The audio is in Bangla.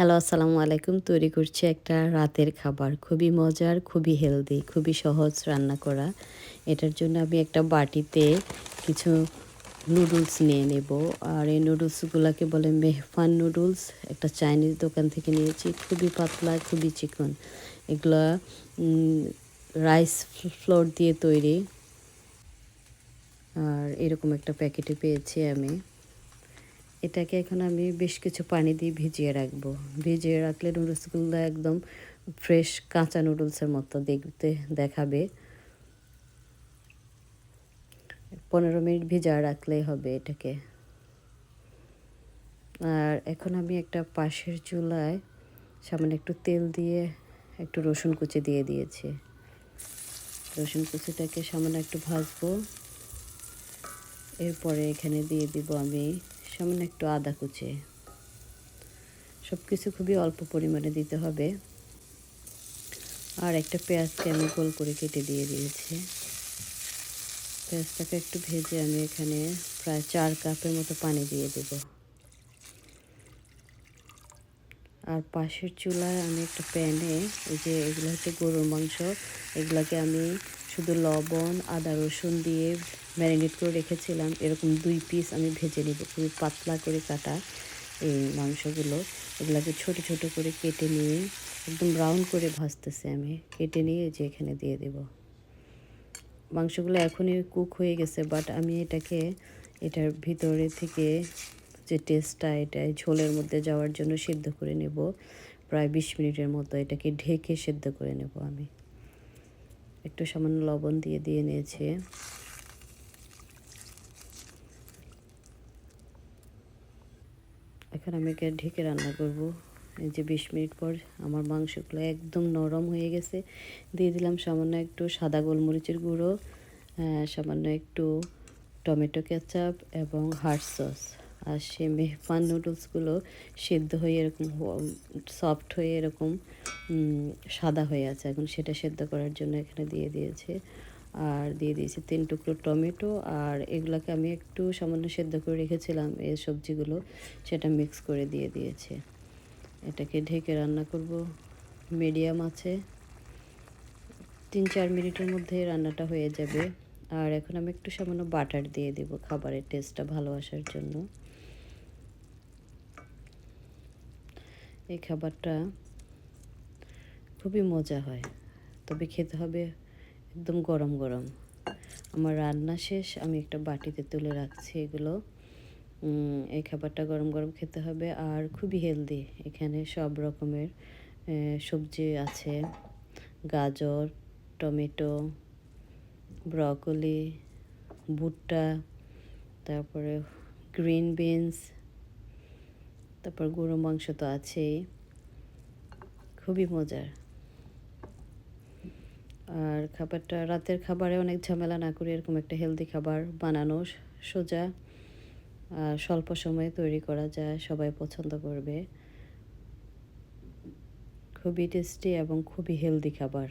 হ্যালো, আসসালামু আলাইকুম। তৈরি করছি একটা রাতের খাবার। খুবই মজার, খুবই হেলদি, খুবই সহজ রান্না করা। এটার জন্য আমি একটা বাটিতে কিছু নুডলস নিয়ে নেব। আর এই নুডলসগুলোকে বলে মেহফান নুডলস। একটা চাইনিজ দোকান থেকে নিয়েছি। খুবই পাতলা, খুবই চিকন। এগুলো রাইস ফ্লোর দিয়ে তৈরি। আর এরকম একটা প্যাকেটে পেয়েছি আমি। এটাকে এখন আমি বেশ কিছু পানি দিয়ে ভিজিয়ে রাখব। ভিজিয়ে রাখলে নুডলসগুলো একদম ফ্রেশ কাঁচা নুডলসের মতো দেখতে দেখাবে। পনেরো মিনিট ভিজা রাখলেই হবে এটাকে। আর এখন আমি একটা পাশের চুলায় সামান্য একটু তেল দিয়ে একটু রসুন কুচি দিয়ে দিয়েছি। রসুন কুচিটাকে সামান্য একটু ভাজবো। এরপরে এখানে দিয়ে দিব আমি সামান্য একটু আদা কুচে। সব কিছু খুবই অল্প পরিমাণে দিতে হবে। আর একটা পেঁয়াজকে আমি গোল করে কেটে দিয়ে দিয়েছি। পেঁয়াজটাকে একটু ভেজে আমি এখানে প্রায় চার কাপের মতো পানি দিয়ে দেব। আর পাশের চুলায় আমি একটা প্যানে, এই যে এগুলো হচ্ছে গরুর মাংস, এগুলোকে আমি শুধু লবণ, আদা, রসুন দিয়ে ম্যারিনেট করে রেখেছিলাম। এরকম দুই পিস আমি ভেজে নিব। খুবই পাতলা করে কাটা এই মাংসগুলো। এগুলোকে ছোট ছোট করে কেটে নিয়ে একদম ব্রাউন করে ভাজতেছে আমি। কেটে নিয়ে যে এখানে দিয়ে দেব। মাংসগুলো এখনই কুক হয়ে গেছে বাট আমি এটাকে এটার ভিতরে থেকে যে টেস্টটা এটা ঝোলের মধ্যে যাওয়ার জন্য সিদ্ধ করে নেব। প্রায় বিশ মিনিটের মতো এটাকে ঢেকে সেদ্ধ করে নেব আমি। একটু সামান্য লবণ দিয়ে দিয়ে নিয়েছি। এখন আমি একে ঢেকে রান্না করব। এই যে বিশ মিনিট পর আমার মাংসগুলো একদম নরম হয়ে গেছে। দিয়ে দিলাম সামান্য একটু সাদা গোলমরিচের গুঁড়ো সামান্য একটু টমেটো কেচাপ এবং হার্ট সস। আর সে মেহফান নুডলসগুলো সেদ্ধ হয়ে এরকম সফট হয়ে এরকম সাদা হয়ে আছে। এখন সেটা সেদ্ধ করার জন্য এখানে দিয়ে দিয়েছে। আর দিয়ে দিয়েছি তিন টুকরো টমেটো। আর এগুলোকে আমি একটু সামান্য সেদ্ধ করে রেখেছিলাম এই সবজিগুলো, সেটা মিক্স করে দিয়ে দিয়েছে। এটাকে ঢেকে রান্না করব। মিডিয়াম আছে। তিন চার মিনিটের মধ্যে রান্নাটা হয়ে যাবে। আর এখন আমি একটু সামান্য বাটার দিয়ে দেবো খাবারের টেস্টটা ভালো আসার জন্য। এই খাবারটা খুবই মজা হয়। তবে খেতে হবে একদম গরম গরম। আমার রান্না শেষ, আমি একটা বাটিতে তুলে রাখছি এগুলো। এই খাবারটা গরম গরম খেতে হবে আর খুবই হেলদি এখানে সব রকমের সবজি আছে। গাজর, টমেটো, ব্রকলি, ভুট্টা, তারপরে গ্রিন বিনস তারপর গরু মাংস তো আছেই। খুবই মজার। আর খাবারটা, রাতের খাবারে অনেক ঝামেলা না করে এরকম একটা হেলদি খাবার বানানো সোজা। আর স্বল্প সময়ে তৈরি করা যায়, সবাই পছন্দ করবে। খুবই টেস্টি এবং খুবই হেলদি খাবার।